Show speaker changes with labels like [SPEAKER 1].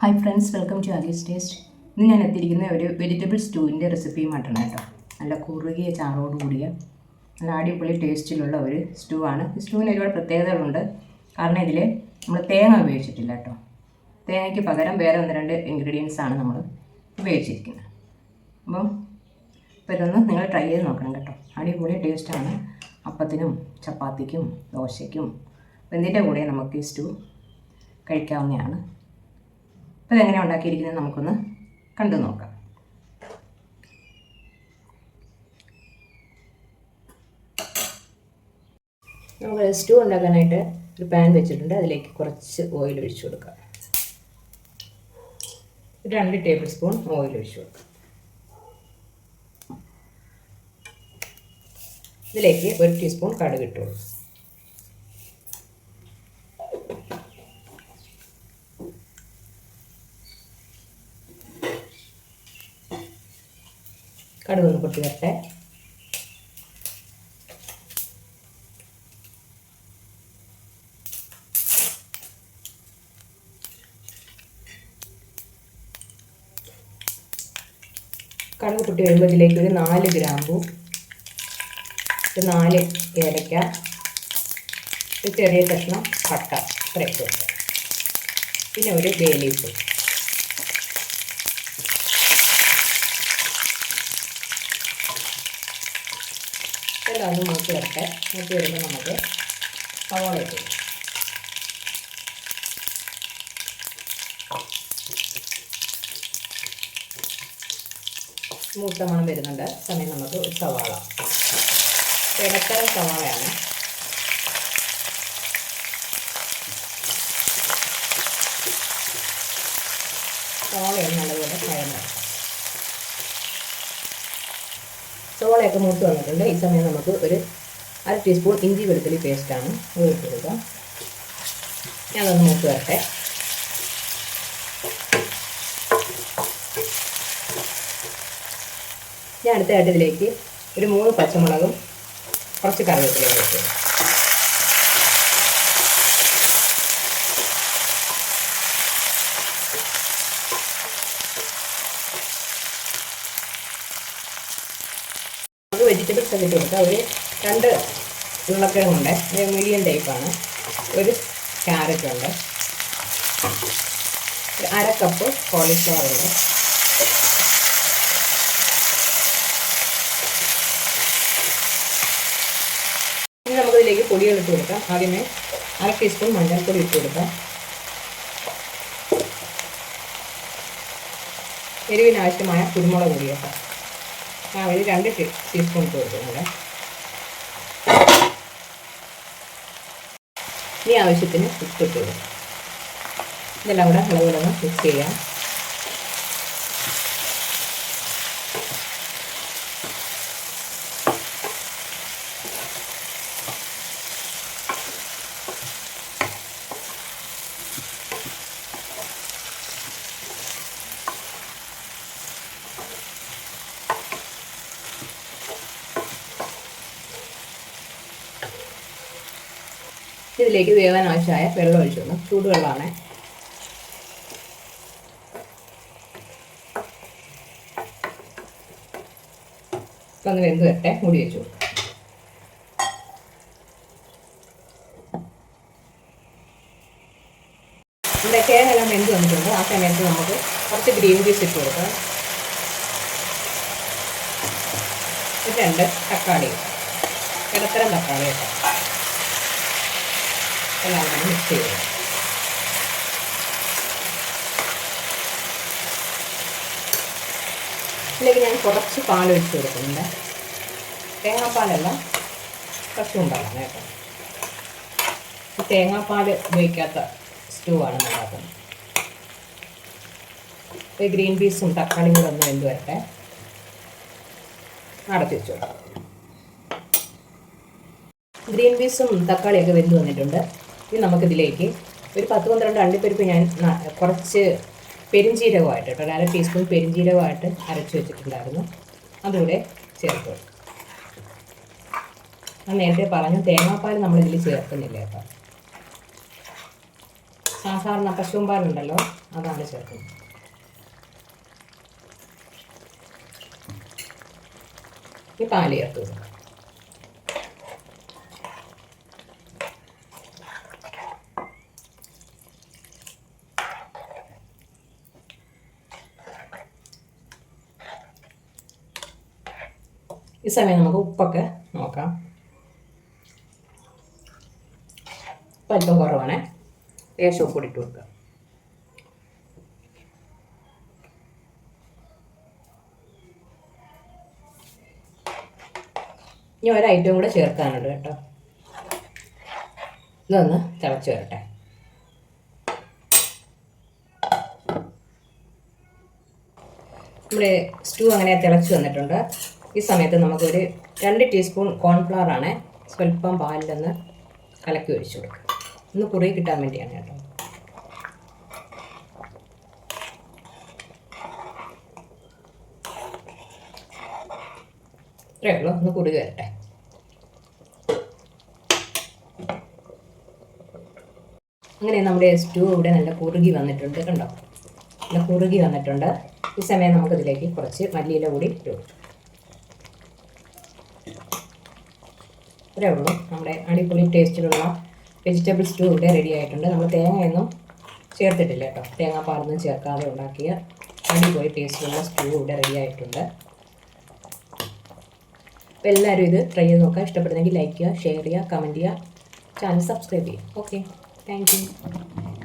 [SPEAKER 1] Hi friends welcome to Aggie's taste ഇന്ന് ഞാൻ എത്തിയിരിക്കുന്ന ഒരു വെജിറ്റബിൾ സ്റ്റൂവിന്റെ റെസിപ്പിയുമായിട്ടാണ് കേട്ടോ. നല്ല കുറുകിയ ചാറോട് കൂടിയ നല്ല അടിപൊളി ടേസ്റ്റിലുള്ള ഒരു സ്റ്റൂ ആണ്. ഈ സ്റ്റൂവിന് ഒരുപാട് പ്രത്യേകതകളുണ്ട്. കാരണം ഇതിൽ നമ്മൾ തേങ്ങ ഉപയോഗിച്ചിട്ടില്ല കേട്ടോ. തേങ്ങയ്ക്ക് പകരം വേറെ ഒന്ന് രണ്ട് ഇൻഗ്രീഡിയൻസ് ആണ് നമ്മൾ ഉപയോഗിച്ചിരിക്കുന്നത്. അപ്പം അപ്പോൾ ഇതൊന്ന് നിങ്ങൾ ട്രൈ ചെയ്ത് നോക്കണം കേട്ടോ. അടിപൊളി ടേസ്റ്റാണ് അപ്പത്തിനും ചപ്പാത്തിക്കും ദോശയ്ക്കും എന്തിന്റെ കൂടെ നമുക്ക് ഈ സ്റ്റൂ കഴിക്കാവുന്നതാണ്? അപ്പോൾ ഇതെങ്ങനെ ഉണ്ടാക്കിയിരിക്കുന്നത് നമുക്കൊന്ന് കണ്ടു നോക്കാം. നമുക്ക് സ്റ്റൂ ഉണ്ടാക്കാനായിട്ട് ഒരു പാൻ വെച്ചിട്ടുണ്ട്. അതിലേക്ക് കുറച്ച് ഓയിൽ ഒഴിച്ചു കൊടുക്കാം. രണ്ട് ടേബിൾ സ്പൂൺ ഓയിൽ ഒഴിച്ചു കൊടുക്കാം. ഇതിലേക്ക് ഒരു ടീസ്പൂൺ കടുക് ഇട്ടു കൊടുക്കും. കടുക് ഒന്ന് പൊട്ടി വരട്ടെ. കടുക് പൊട്ടി വരുമ്പോൾ ഇതിലേക്ക് ഒരു നാല് ഗ്രാമ്പു ഒരു നാല് ഏലക്ക ഒരു ചെറിയ കഷ്ണം പട്ട. ഇത്രയൊക്കെ പിന്നെ ഒരു ബേ ലീഫ് മാറ്റി വരട്ടെ മാറ്റി വരുമ്പോൾ നമുക്ക് സവോള ഇട്ട്. മൂത്ത മണം വരുന്നുണ്ട്. സമയം നമുക്ക് സവാള. ഇടത്തരം സവാളയാണ്. സവാളയാണ് നല്ലപോലെ വഴന്നത് സവാളയൊക്കെ മൂത്ത് വന്നിട്ടുണ്ട്. ഈ സമയം നമുക്ക് ഒരു അര ടീസ്പൂൺ ഇഞ്ചി വെളുത്തുള്ളി പേസ്റ്റാണ് ഇട്ട് കൊടുക്കാം ഞാനതൊന്ന് മൂത്ത് വരട്ടെ. ഞാൻ അടുത്തതായിട്ട് ഇതിലേക്ക് ഒരു മൂന്ന് പച്ചമുളകും കുറച്ച് കറിവേപ്പിലയും വെച്ചു നമുക്ക് വെജിറ്റബിൾസ് ഒക്കെ ഇട്ട് ഒരു രണ്ട് ഉരുളക്കിഴങ്ങുണ്ട് മീഡിയം ടൈപ്പാണ് ഒരു ക്യാരറ്റ് ഉണ്ട്. ഒരു അര കപ്പ് കോളിഫ്ലവർ ഉണ്ട്. ഇനി നമുക്കിതിലേക്ക് പൊടികൾ ഇട്ട് കൊടുക്കാം. ആദ്യമേ അര ടീസ്പൂൺ മഞ്ഞൾപ്പൊടി ഇട്ട് കൊടുക്കാം. എരിവിനാവശ്യമായ കുരുമുളക് പൊടി ഞാൻ ഒരു രണ്ട് ടീസ്പൂൺ ഇട്ട് കൊടുക്കുന്നുണ്ട് ഇനി ആവശ്യത്തിന് ഉപ്പിട്ടു കൊടുക്കാം. ഇതെല്ലാം കൂടെ നല്ലപോലെ മിക്സ് ചെയ്യാം. ഇതിലേക്ക് വേവാൻ ആവശ്യമായ വെള്ളം ഒഴിച്ചു കൊടുക്കണം. ചൂടുവെള്ളമാണ്. ഇപ്പം അത് വെന്ത് വരട്ടെ. മൂടി വെച്ചു കൊടുക്കാം. ഇവിടെ കേരളം വെന്ത് വന്നിട്ടുണ്ട്. ആ സമയത്ത് നമുക്ക് കുറച്ച് ഗ്രീൻ പീസ് ഇട്ട് കൊടുക്കാം. രണ്ട് തക്കാളി. ഇടത്തരം തക്കാളി കേട്ടോ എല്ലാം കൂടെ മിക്സ് ചെയ്യുക ഇതിലേക്ക് ഞാൻ കുറച്ച് പാൽ ഒഴിച്ച് കൊടുക്കുന്നുണ്ട്. തേങ്ങാപ്പാലല്ല പശുണ്ടാകാം കേട്ടോ. ഈ തേങ്ങാപ്പാൽ ഉപയോഗിക്കാത്ത സ്റ്റൂ ആണ് ഉണ്ടാക്കുന്നത് ഈ ഗ്രീൻ പീസും തക്കാളിയും കൂടെ ഒന്ന് വെന്ത് വരട്ടെ. അടച്ചു ഗ്രീൻ പീസും തക്കാളിയൊക്കെ വെന്ത് വന്നിട്ടുണ്ട്. ഇനി നമുക്കിതിലേക്ക് ഒരു പത്ത് പന്ത്രണ്ട് അണ്ടിപ്പരിപ്പ് ഞാൻ കുറച്ച് പെരിഞ്ജീരകമായിട്ട് കേട്ടോ. അര ടീസ്പൂൺ പെരിഞ്ജീരകമായിട്ട് അരച്ച് വെച്ചിട്ടുണ്ടായിരുന്നു. അതുകൂടെ ചേർത്തു. ഞാൻ നേരത്തെ പറഞ്ഞു തേങ്ങാപ്പാൽ നമ്മളിതിൽ ചേർക്കുന്നില്ല കേട്ടോ. സാധാരണ പശുവും പാലുണ്ടല്ലോ അതാണ് ചേർക്കുന്നത്. ഈ പാൽ ചേർത്ത് കൊടുക്കുക ഈ സമയം നമുക്ക് ഉപ്പൊക്കെ നോക്കാം. ഉപ്പ് അല്പം കുറവാണ്. ലേശം ഉപ്പ് ഇട്ട് കൊടുക്കുക ഇനി ഒരു ഐറ്റം കൂടെ ചേർക്കാനുണ്ട് കേട്ടോ. ഇതൊന്ന് തിളച്ച് വരട്ടെ. നമ്മുടെ സ്റ്റൂ അങ്ങനെ തിളച്ച് വന്നിട്ടുണ്ട്. ഈ സമയത്ത് നമുക്കൊരു രണ്ട് ടീസ്പൂൺ കോൺഫ്ലവർ ആണ് സ്വല്പം പാലിലൊന്ന് കലക്കി ഒഴിച്ചു കൊടുക്കുക. ഒന്ന് കുറുകി കിട്ടാൻ വേണ്ടിയാണ് കേട്ടോ. ഇത്രയേ ഉള്ളൂ. ഒന്ന് കുറുകി വരട്ടെ. അങ്ങനെ നമ്മുടെ സ്റ്റൂ ഇവിടെ നല്ല കുറുകി വന്നിട്ടുണ്ട് കണ്ടോ? നല്ല കുറുകി വന്നിട്ടുണ്ട്. ഈ സമയം നമുക്കിതിലേക്ക് കുറച്ച് മല്ലിയില കൂടി ഇട്ട് കൊടുക്കും. ഇത്രയേ ഉള്ളൂ നമ്മുടെ അടിപൊളി ടേസ്റ്റിലുള്ള വെജിറ്റബിൾ സ്റ്റൂ ഇവിടെ റെഡി ആയിട്ടുണ്ട്. നമ്മൾ തേങ്ങയൊന്നും ചേർത്തിട്ടില്ല കേട്ടോ. തേങ്ങാപ്പാലൊന്നും ചേർക്കാതെ ഉണ്ടാക്കിയ അടിപൊളി ടേസ്റ്റിലുള്ള സ്റ്റൂ ഇവിടെ റെഡി ആയിട്ടുണ്ട്. അപ്പോൾ എല്ലാവരും ഇത് ട്രൈ ചെയ്ത് നോക്കുക. ഇഷ്ടപ്പെടുന്നെങ്കിൽ ലൈക്ക് ചെയ്യുക ഷെയർ ചെയ്യുക കമന്റ് ചെയ്യുക. ചാനൽ സബ്സ്ക്രൈബ് ചെയ്യുക. Okay thank